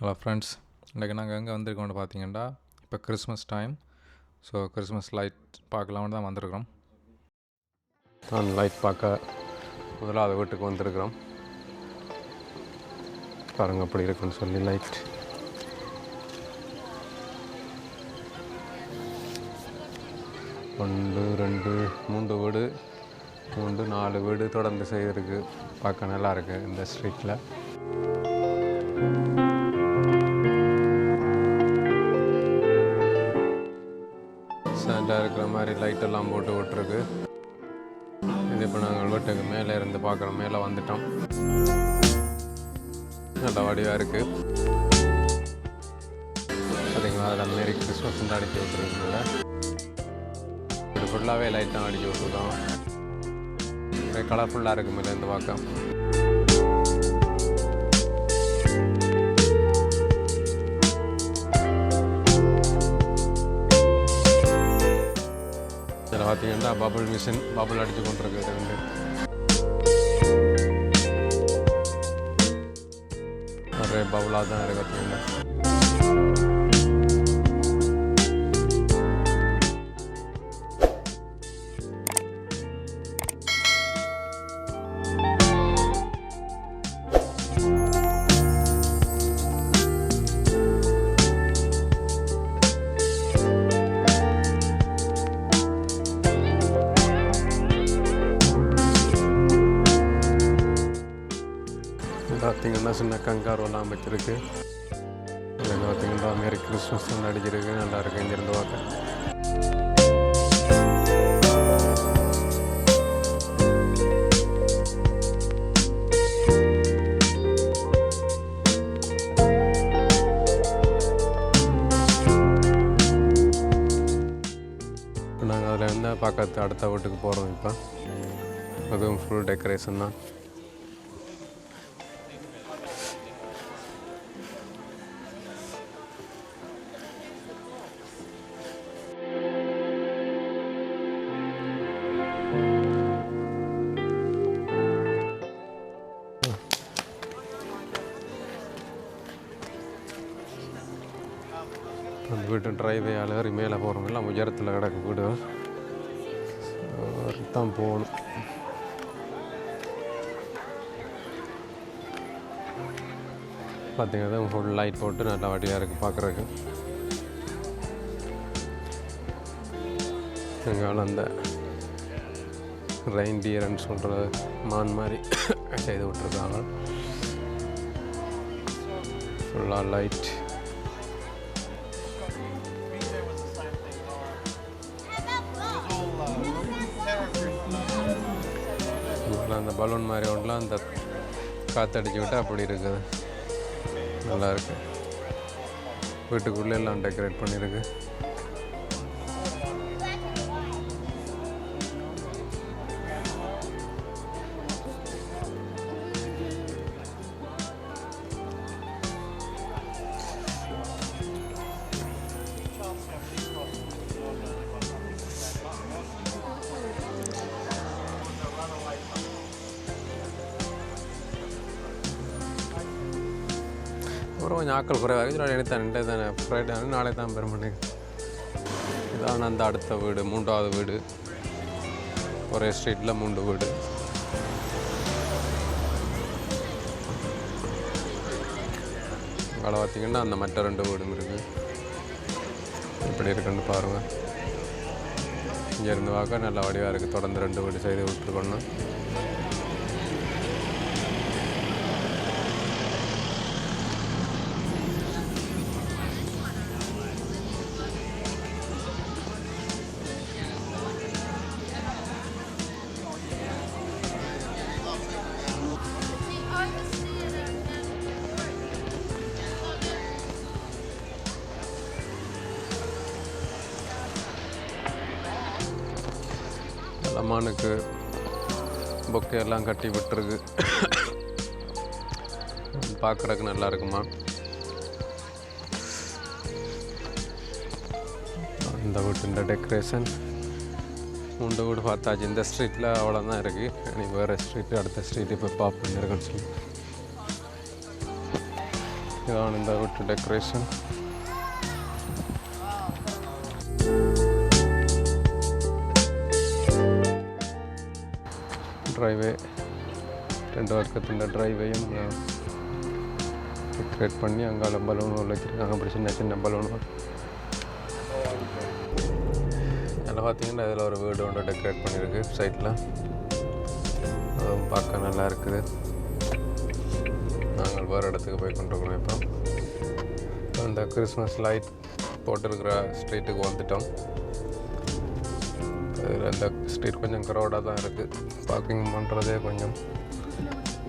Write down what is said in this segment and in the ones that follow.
Hello friends இன்றைக்கு நாங்கள் எங்கே வந்திருக்கோம்னு பார்த்தீங்கன்னா இப்போ Christmas time so Christmas light பார்க்கலாம்னு தான் வந்திருக்கிறோம். நான் லைட் பார்க்க முதலாவது வீட்டுக்கு வந்திருக்கிறோம். பாருங்கள் அப்படி இருக்குன்னு சொல்லி லைட் ஒன்று ரெண்டு மூன்று வீடு மூன்று நாலு வீடு தொடர்ந்து செய்திருக்கு பார்க்க நல்லா இருக்குது இந்த ஸ்ட்ரீட்டில் வீட்டுக்கு மேலே இருந்து பார்க்குற மேலே வந்துட்டோம். நல்ல வடிவாக இருக்குது அதிகமாக அதில் மாரி கிறிஸ்மஸ் அடிச்சு விட்டுருக்குனால இது ஃபுல்லாகவே லைட்டாக அடிச்சு விட்டுருக்கோம். நிறைய கலர்ஃபுல்லாக இருக்குது மேலே இருந்து பார்க்க. இதில் பார்த்தீங்கன்னா பபுள் மிஷின் பபுள் அடித்து கொண்டிருக்கிறது வந்து நிறைய தான் பார்த்திங்கன்னா சின்ன கங்காரோலாம் அமைச்சிருக்கு இது பார்த்தீங்கன்னா மேரி கிறிஸ்மஸ் அடிச்சிருக்கு நல்லாயிருக்கு இங்கேருந்து இங்கிருந்து பார்க்க நாங்கள் அதில் என்ன பார்க்கறது அடுத்த வீட்டுக்கு போகிறோம் இப்போ? அதுவும் ஃபுல் டெக்கரேஷன் தான். போயிட்டு ட்ரைவே டிரைவே மேலே போகிறோம் எல்லாம் உயரத்தில் கிடக்கு வீடு. தான் போகணும். பார்த்தீங்கன்னா ஃபுல் லைட் போட்டு நல்லா வடியாக இருக்குது பார்க்குறதுக்கு எங்கால அந்த ரெயின்டியர்னு சொல்கிற மான் மாதிரி செய்து விட்டுருக்காங்க. ஃபுல்லாக லைட் அந்த பலூன் மாதிரி ஒன்றுலாம் அந்த காற்றடிச்சு விட்டு அப்படி இருக்குது. நல்லா இருக்கு. வீட்டுக்குள்ளே எல்லாம் டெக்கரேட் பண்ணியிருக்கு. அப்புறம் கொஞ்சம் ஆக்கள் குறைவாக இருக்குது எடுத்தேன் ரெண்டே தானே. ஃப்ரைடே நாளை தான் பெருமனுக்கு இதான் அந்த அடுத்த வீடு மூன்றாவது வீடு. ஒரே ஸ்ட்ரீட்டில் மூன்று வீடு. அங்கே பார்த்தீங்கன்னா அந்த மற்ற ரெண்டு வீடும் இருக்குது எப்படி இருக்குன்னு பாருங்கள் இங்கேருந்து பார்க்க நல்ல வடிவாக இருக்குது தொடர்ந்து ரெண்டு வீடு செய்து விட்டுருக்கோன்னா லமானுக்கு பொக்கையெல்லாம் கட்டி விட்டுருக்கு. பார்க்குறதுக்கு நல்லா இருக்குமா? இந்த வீட்டு இந்த டெக்கரேஷன் உண்டு வீடு பார்த்தாச்சு. இந்த ஸ்ட்ரீட்டில் அவ்வளோதான் இருக்குது இனி வேறு ஸ்ட்ரீட்டு அடுத்த ஸ்ட்ரீட்டு இப்போ பார்ப்போம். இருக்குன்னு சொல்லி இதான் இந்த வீட்டு டெக்கரேஷன் ட்ரைவே ரெண்டு பக்கத்தின் ட்ரைவையும் டெக்கரேட் பண்ணி அங்கால பலூன் வச்சுருக்காங்க. அப்படி சின்ன சின்ன பலூன் அதில் பார்த்தீங்கன்னா இதில் ஒரு வீடு ஒன்று டெக்கரேட் பண்ணியிருக்கு சைட்டில் அதுவும் பார்க்க நல்லா இருக்குது. நாங்கள் வேறு இடத்துக்கு போய் கொண்டிருக்கிறோம் இப்போ. அந்த கிறிஸ்மஸ் லைட் போட்டிருக்கிற ஸ்ட்ரீட்டுக்கு வந்துட்டோம். இதில் இந்த ஸ்ட்ரீட் கொஞ்சம் க்ரௌடாக தான் இருக்குது பார்க்கிங் பண்ணுறதே கொஞ்சம்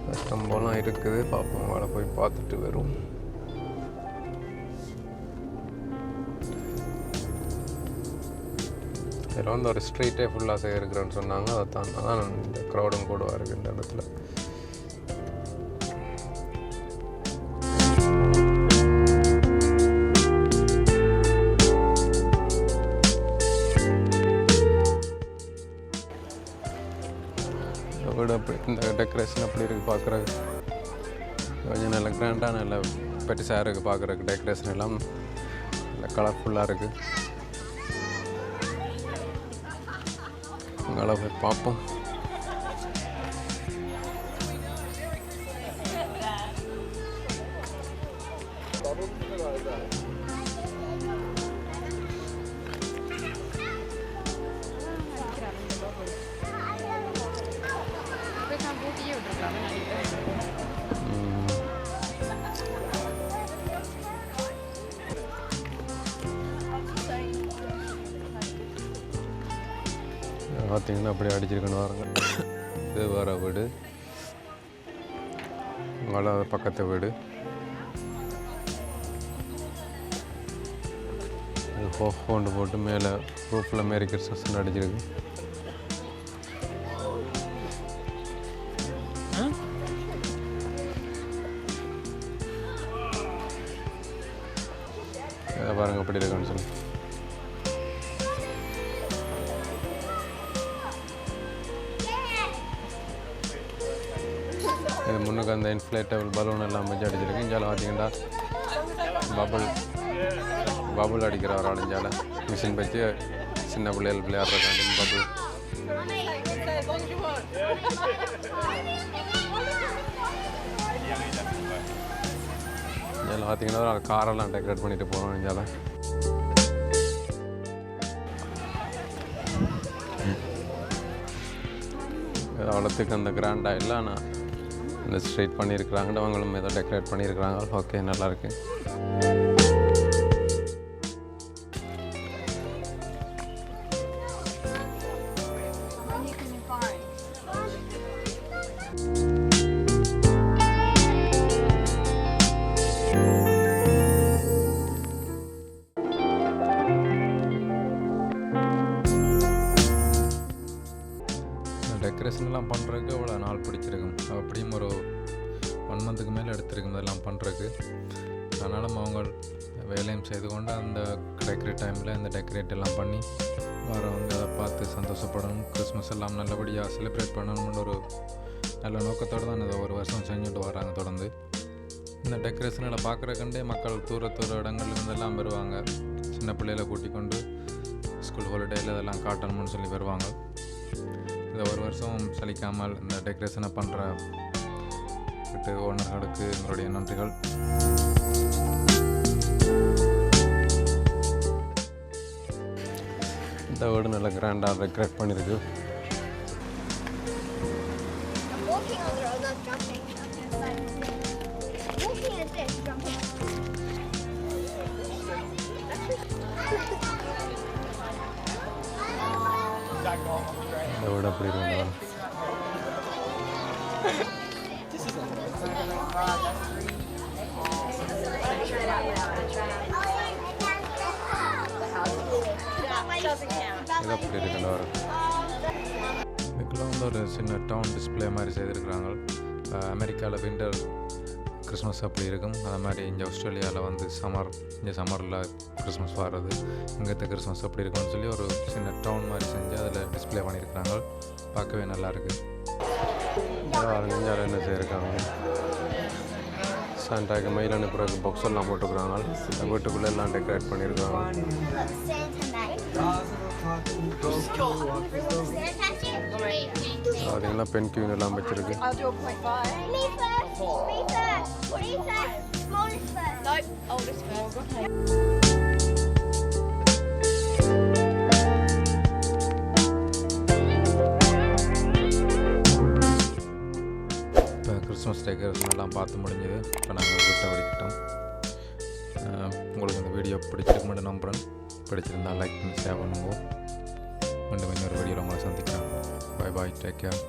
கஷ்டம் போலாம் இருக்குது. பார்ப்போம் வேலை போய் பார்த்துட்டு வரும் இதில் வந்து ஒரு ஸ்ட்ரீட்டே ஃபுல்லாக செய்யிருக்கிறேன்னு சொன்னாங்க. அதை தான் தான் இந்த க்ரௌடும் கூடவா இருக்குது இந்த இடத்துல. வீடு அப்படி இந்த டெக்கரேஷன் அப்படி இருக்குது பார்க்குறதுக்கு. கொஞ்சம் நல்ல கிராண்டாக நல்ல பெருசாக இருக்குது பார்க்குறதுக்கு டெக்கரேஷன் எல்லாம். நல்ல கலர்ஃபுல்லாக இருக்குது அங்கே போய் பார்ப்போம். பார்த்தீங்கன்னா அப்படியே அடிச்சிருக்கணும் பாருங்கள் இது வேறு வீடு. வள பக்கத்து வீடு. இது கொண்டு போட்டு மேலே ரூஃபில் மேரி கிறிஸ்மஸ் அடிச்சிருக்கு. இதை பாருங்க அப்படி இருக்குன்னு சொல்லி. இது முன்னுக்கு அந்த இன்ஃப்ளேட்டபிள் பலூன் எல்லாம் அமைச்சு அடிச்சிருக்கு. இஞ்சால பார்த்தீங்கன்னா பபுள் பபுள் அடிக்கிற ஒரு அடைஞ்சால மிஷின் வச்சு சின்ன பிள்ளைகள் விளையாடுறதுக்காண்டி பபுள் இதில் பார்த்தீங்கன்னா ஒரு காரெல்லாம் டெக்கரேட் பண்ணிட்டு போகிறோம் இந்தியாவில் அவ்வளோத்துக்கு அந்த கிராண்டாக இல்லை ஆனால் இந்த ஸ்ட்ரைட் பண்ணியிருக்கிறாங்க அவங்களும் ஏதோ டெக்கரேட் பண்ணியிருக்கிறாங்க. ஓகே நல்லாயிருக்கு. பண்ணுறதுக்கு அவ்வளோ நாள் பிடிச்சிருக்கும். அப்படியும் ஒரு ஒன் மந்த்துக்கு மேலே எடுத்திருக்கும் இதெல்லாம் பண்ணுறதுக்கு அதனால் அவங்க வேலையும் செய்து கொண்டு அந்த டெக்கரேட் டைமில் இந்த டெக்கரேட் எல்லாம் பண்ணி வரவங்க அதை பார்த்து சந்தோஷப்படணும். கிறிஸ்மஸ் எல்லாம் நல்லபடியாக செலிப்ரேட் பண்ணணும்னு ஒரு நல்ல நோக்கத்தோடு தான் இதை ஒரு வருஷம் செஞ்சுட்டு வராங்க தொடர்ந்து. இந்த டெக்கரேஷன்களை பார்க்குறக்கண்டே மக்கள் தூர தூர இடங்கள்லேருந்தெல்லாம் வருவாங்க. சின்ன பிள்ளைகளை கூட்டிக் கொண்டு ஸ்கூல் ஹாலிடேயில் இதெல்லாம் காட்டணும்னு சொல்லி வருவாங்க. இந்த ஒரு வருஷம் சலிக்காமல் இந்த டெக்கரேஷனை பண்ணுற விட்டு ஓனர்களுக்கு எங்களுடைய நன்றிகள். இந்த வீடு நல்ல கிராண்டாக டெக்கரேட் பண்ணியிருக்கு இந்த வீடு அப்படி இது அப்படி இருக்குன்னு வரும் இதுக்குள்ள வந்து ஒரு சின்ன டவுன் டிஸ்ப்ளே மாதிரி செய்திருக்கிறாங்க. அமெரிக்காவில் விண்டர் கிறிஸ்மஸ் அப்படி இருக்கும். அது மாதிரி இங்கே ஆஸ்திரேலியாவில் வந்து சம்மர் இங்கே சம்மரில் கிறிஸ்மஸ் வர்றது. இங்கத்த கிறிஸ்மஸ் அப்படி இருக்கும்னு சொல்லி ஒரு சின்ன டவுன் மாதிரி செஞ்சு அதில் டிஸ்ப்ளே பண்ணியிருக்கிறாங்க பார்க்கவே நல்லா இருக்குது பாருங்க இங்கே என்ன செய்யிருக்காங்க சாண்டாக்கு மெயில் அனுப்புறதுக்கு பாக்ஸ் எல்லாம் போட்டுக்கிறாங்க. இந்த வீட்டுக்குள்ளே எல்லாம் டெக்கரேட் பண்ணியிருக்காங்க. பார்த்தீங்கன்னா பென் கியூன் எல்லாம் வச்சிருக்கு. இப்போ கிறிஸ்மஸ் டெக்கரேஷன் எல்லாம் பார்த்து முடிஞ்சது. இப்போ நாங்கள் வீட்டை வடிக்கிட்டோம். உங்களுக்கு இந்த வீடியோ பிடிச்சிருக்குமென்னு நம்புகிறேன் பிடிச்சிருந்தா லைக் பண்ணி ஷேர் பண்ணுங்க. மீண்டும் இன்னொரு வீடியோவில் உங்களை சந்திக்கிறேன். பாய் பாய் டேக் கேர்